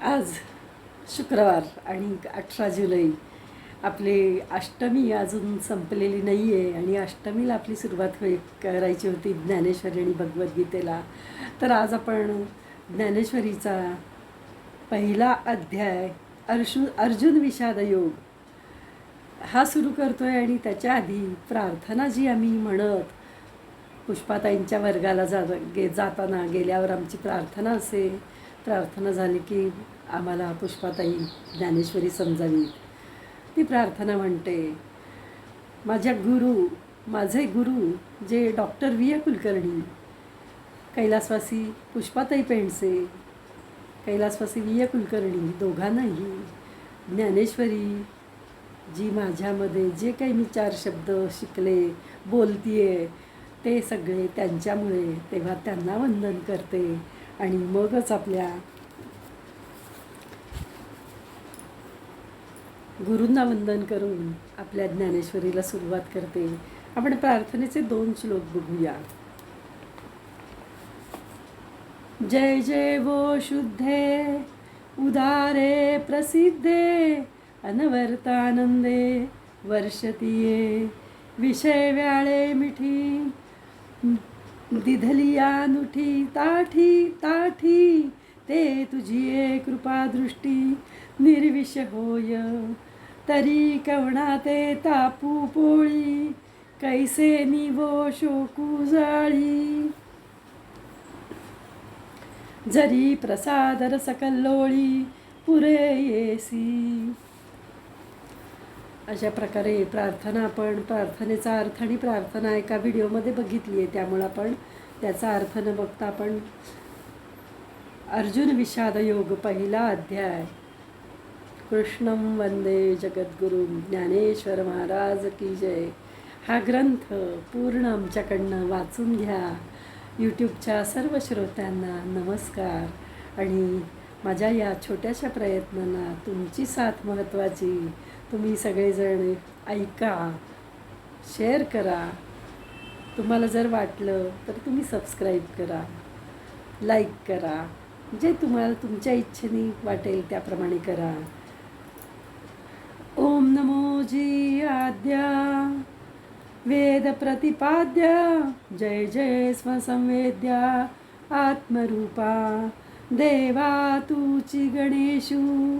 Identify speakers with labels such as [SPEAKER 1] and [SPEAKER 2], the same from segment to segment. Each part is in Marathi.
[SPEAKER 1] आज शुक्रवार आणि अठरा जुलै. आपली अष्टमी अजून संपलेली नाही आहे आणि अष्टमीला आपली सुरुवात होई करायची होती ज्ञानेश्वरी आणि भगवद्गीतेला. तर आज आपण ज्ञानेश्वरीचा पहिला अध्याय अर्शु अर्जुन विषाद योग हा सुरू करतो आहे आणि त्याच्या आधी प्रार्थना जी आम्ही म्हणत पुष्पाताईंच्या वर्गाला जा गे जाताना गेल्यावर आमची प्रार्थना असे प्रार्थना झाली की आम्हाला पुष्पाताई ज्ञानेश्वरी समजावी ती प्रार्थना म्हणते माझ्या गुरु माझे गुरु जे डॉक्टर व्ही. ए. कुलकर्णी कैलासवासी पुष्पाताई पेंडसे कैलासवासी व्ही. ए. कुलकर्णी दोघांनाही ज्ञानेश्वरी जी माझ्यामध्ये जे काही मी चार शब्द शिकले बोलतीये ते सगळे त्यांच्यामुळे तेव्हा त्यांना वंदन करते. आणि मगच आपल्या गुरूंना वंदन करून आपल्या ज्ञानेश्वरीला सुरुवात करते. आपण प्रार्थनेचे दोन श्लोक बघूया. जय जय वो शुद्धे उदारे प्रसिद्धे अनवर्तानंदे वर्षतीये विषय व्याळे मिठी दिधलिया नुठी ताठी ताठी ते तुझी कृपा कृपादृष्टी निर्विष होय तरी कवणा ते तापू पोळी कैसे निवो शोकू जाळी. जरी प्रसादर सकल्लोळी पुरे येसी. अशा प्रकारे प्रार्थना आपण प्रार्थनेचा अर्थ आणि प्रार्थना एका व्हिडिओमध्ये बघितली आहे. त्यामुळं आपण त्याचा अर्थ न बघता आपण अर्जुन विषाद योग पहिला अध्याय. कृष्णम वंदे जगद्गुरु ज्ञानेश्वर महाराज की जय. हा ग्रंथ पूर्ण आमच्याकडनं वाचून घ्या. यूट्यूबच्या सर्व श्रोत्यांना नमस्कार. आणि माझ्या या छोट्याशा प्रयत्नांना तुमची साथ महत्त्वाची. तुम्ही सगळेजण ऐका शेअर करा. तुम्हाला जर वाटलं तर तुम्ही सबस्क्राईब करा लाईक करा. जे तुम्हाला तुमच्या इच्छेने वाटेल त्याप्रमाणे करा. ओम नमो जी आद्या वेद प्रतिपाद्य. जय जय स्वसंवेद्या. आत्मरूपा. देवा तुची गणेशू.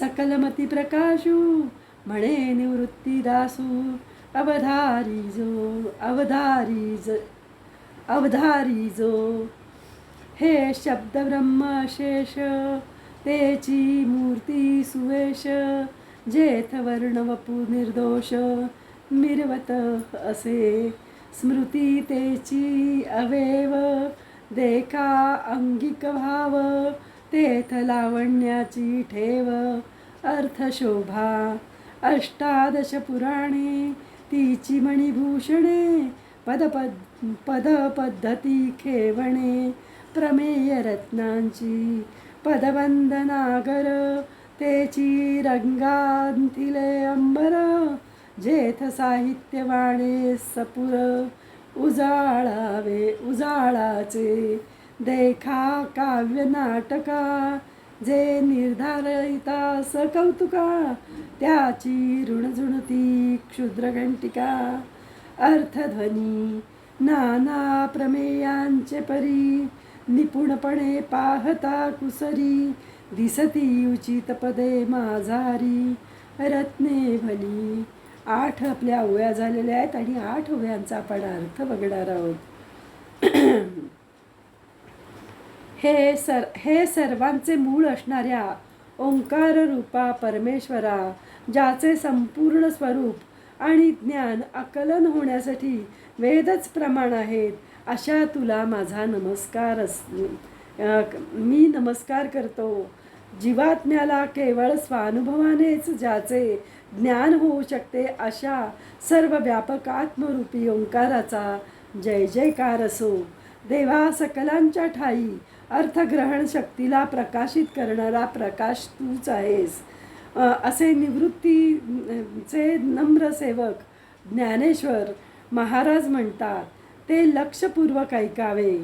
[SPEAKER 1] सकलमती प्रकाशू. म्हणे निवृत्ती दासू अवधारी जो अवधारी ज अवधारी जो. हे शब्द ब्रह्मशेष तेची मूर्ती सुवेश जेथ वर्ण वपू निर्दोष मिरवत असे. स्मृती तेची अवेव देखा अंगिक भाव तेथ लावण्याची ठेव अर्थशोभा. अष्टादश पुराणे तिची मणिभूषणे पदपद पदपद्धती खेवणे प्रमेय रत्नांची पदवंदनागर तेची रंगांतिले अंबर जेथ साहित्यवाणे सपुर उजाळावे उजाळाचे देखा काव्य नाटका जे निर्धारिता स कौतुका त्याची ऋणझुणती क्षुद्रघंटिका अर्थध्वनी नाना प्रमेयांचे परी निपुणपणे पाहता कुसरी दिसती उचित पदे माझारी रत्ने भली. आठ आपल्या ओव्या झालेल्या आहेत आणि आठ ओव्यांचा आपण अर्थ बघणार आहोत. हे सर हे सर्वांचे मूळ असणाऱ्या ओंकार रूपा परमेश्वरा ज्याचे संपूर्ण स्वरूप आणि ज्ञान आकलन होण्यासाठी वेदच प्रमाण आहेत अशा तुला माझा नमस्कार अस मी नमस्कार करतो. जीवात्म्याला केवळ स्वानुभवानेच ज्याचे ज्ञान होऊ शकते अशा सर्व व्यापक आत्मरूपी ओंकाराचा जय जयकार असो. देवा सकलांच्या ठाई अर्थग्रहण शक्तीला प्रकाशित करणारा प्रकाश तूच आहेस. असे निवृत्तीचे नम्र सेवक ज्ञानेश्वर महाराज म्हणतात ते लक्षपूर्वक ऐकावे.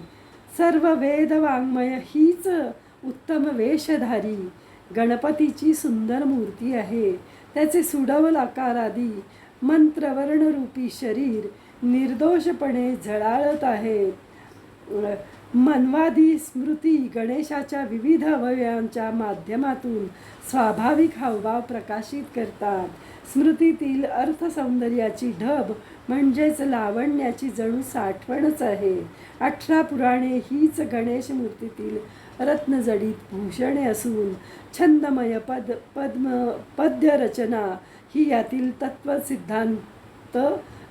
[SPEAKER 1] सर्व वेद वाङ्मय हीच उत्तम वेशधारी गणपतीची सुंदर मूर्ती आहे. त्याचे सुडवल आकार आदी मंत्रवर्णरूपी शरीर निर्दोषपणे झळाळत आहे. मनवादी स्मृती गणेशाच्या विविध अवयवांच्या माध्यमातून स्वाभाविक हावभाव प्रकाशित करतात. स्मृतीतील अर्थसौंदर्याची ढब म्हणजेच लावण्याची जणू साठवणच आहे. अठरा पुराणे हीच गणेश मूर्तीतील रत्नजडीत भूषणे असून छंदमय पद पद्म पद्यरचना ही यातील तत्वसिद्धांत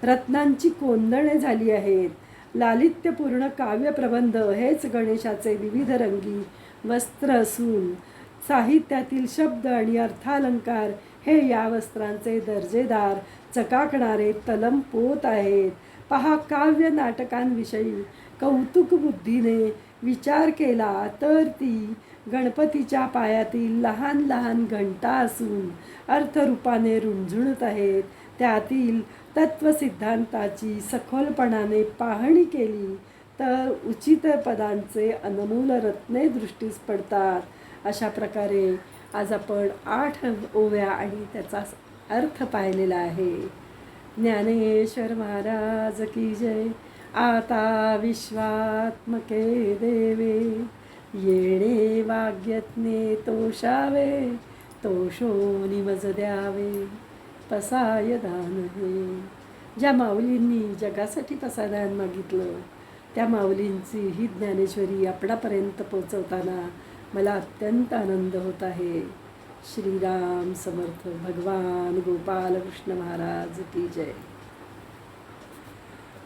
[SPEAKER 1] रत्नांची कोंदणे झाली आहेत. लालित्यपूर्ण काव्यप्रबंध हेच गणेशाचे विविध रंगी वस्त्र असून साहित्यातील शब्द आणि अर्थालंकार हे या वस्त्रांचे दर्जेदार चकाकणारे तलम पोत आहेत. पहा काव्य नाटकांविषयी कौतुक बुद्धीने विचार केला तर ती गणपतीच्या पायातील लहान लहान घंटा असून अर्थरूपाने रुंझुणत आहेत. त्यातील तत्वसिद्धांताची सखोलपणाने पाहणी केली तर उचित पदांचे अनमोल रत्ने दृष्टीस पडतात. अशा प्रकारे आज आपण आठ ओव्या आणि त्याचा अर्थ पाहिलेला आहे. ज्ञानेश्वर महाराज की जय. आता विश्वात्मके देवे. येणे वाग्यज्ञे तोषावे. तोषो निमज द्यावे. पसाय दान हे ज्या माऊलींनी जगासाठी पसायदान मागितलं त्या माऊलींची ही ज्ञानेश्वरी आपणापर्यंत पोचवताना मला अत्यंत आनंद होत आहे. श्रीराम समर्थ भगवान गोपाल कृष्ण महाराज की जय.